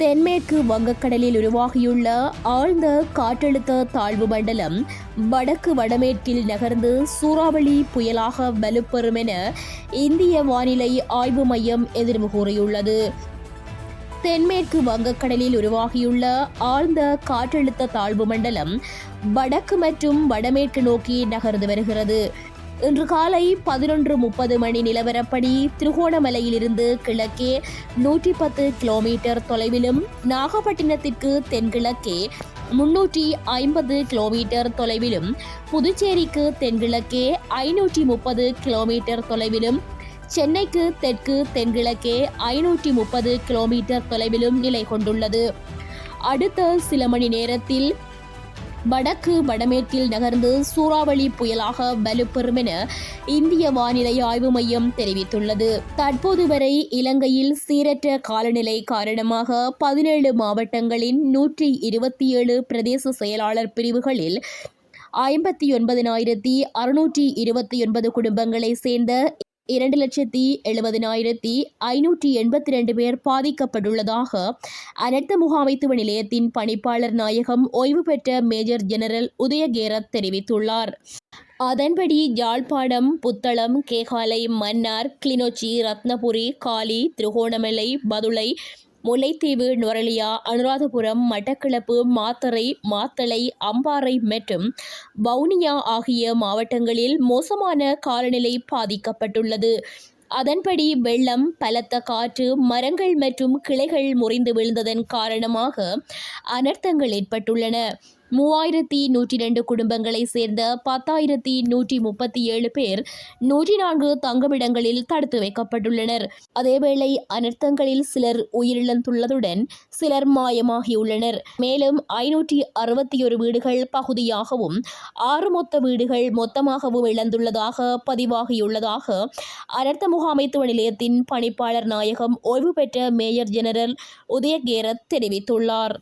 தென்மேற்கு வங்கக்கடலில் உருவாகியுள்ள ஆழ்ந்த காற்றழுத்த தாழ்வு மண்டலம் வடக்கு வடமேற்கில் நகர்ந்து சூறாவளி புயலாக வலுப்பெறும் என இந்திய வானிலை ஆய்வு மையம் எதிர்வு கூறியுள்ளது. தென்மேற்கு வங்கக்கடலில் உருவாகியுள்ள ஆழ்ந்த காற்றழுத்த தாழ்வு மண்டலம் வடக்கு மற்றும் வடமேற்கு நோக்கி நகர்ந்து வருகிறது. இன்று காலை பதினொன்று முப்பது மணி நிலவரப்படி திருகோணமலையிலிருந்து கிழக்கே நூற்றி பத்து கிலோமீட்டர் தொலைவிலும் நாகப்பட்டினத்திற்கு தென்கிழக்கே முன்னூற்றி ஐம்பது கிலோமீட்டர் தொலைவிலும் புதுச்சேரிக்கு தென்கிழக்கே ஐநூற்றி முப்பது கிலோமீட்டர் தொலைவிலும் சென்னைக்கு தெற்கு தென்கிழக்கே ஐநூற்றி முப்பது கிலோமீட்டர் தொலைவிலும் நிலை கொண்டுள்ளது. அடுத்த சில மணி நேரத்தில் வடக்கு வடமேற்கில் நகர்ந்து சூறாவளி புயலாக வலுப்பெறும் என இந்திய வானிலை ஆய்வு மையம் தெரிவித்துள்ளது. தற்போது வரை இலங்கையில் சீரற்ற காலநிலை காரணமாக பதினேழு மாவட்டங்களின் நூற்றி இருபத்தி ஏழு பிரதேச செயலாளர் பிரிவுகளில் ஐம்பத்தி ஒன்பதினாயிரத்தி அறுநூற்றி இருபத்தி ஒன்பது குடும்பங்களை சேர்ந்த இரண்டு லட்சத்தி எழுபதினாயிரத்தி ஐநூற்றி எண்பத்தி ரெண்டு பேர் பாதிக்கப்பட்டுள்ளதாக அனர்த்த முகாமைத்துவ நிலையத்தின் பணிப்பாளர் நாயகம் ஓய்வு பெற்ற மேஜர் ஜெனரல் உதயகேரத் தெரிவித்துள்ளார். அதன்படி யாழ்ப்பாணம் புத்தளம் கேகாலை மன்னார் கிளிநொச்சி ரத்னபுரி காலி திருகோணமலை பதுளை முல்லைத்தீவு நுரலியா அனுராதபுரம் மட்டக்களப்பு மாத்தறை மாத்தளை அம்பாறை மற்றும் வவுனியா ஆகிய மாவட்டங்களில் மோசமான காலநிலை பாதிக்கப்பட்டுள்ளது. அதன்படி வெள்ளம் பலத்த காற்று மரங்கள் மற்றும் கிளைகள் முறிந்து விழுந்ததன் காரணமாக அனர்த்தங்கள் ஏற்பட்டுள்ளன. மூவாயிரத்தி நூற்றி ரெண்டு குடும்பங்களைச் சேர்ந்த பத்தாயிரத்தி நூற்றி முப்பத்தி ஏழு பேர் நூற்றி நான்கு தங்குமிடங்களில் தடுத்து வைக்கப்பட்டுள்ளனர். அதேவேளை அனர்த்தங்களில் சிலர் உயிரிழந்துள்ளதுடன் சிலர் மாயமாகியுள்ளனர். மேலும் ஐநூற்றி அறுபத்தி ஒரு வீடுகள் பகுதியாகவும் ஆறு மொத்த வீடுகள் மொத்தமாகவும் இழந்துள்ளதாக பதிவாகியுள்ளதாக அனர்த்த முகாமைத்துவ நிலையத்தின் பணிப்பாளர் நாயகம் ஓய்வு பெற்ற மேயர் ஜெனரல் உதயகேரத் தெரிவித்துள்ளார்.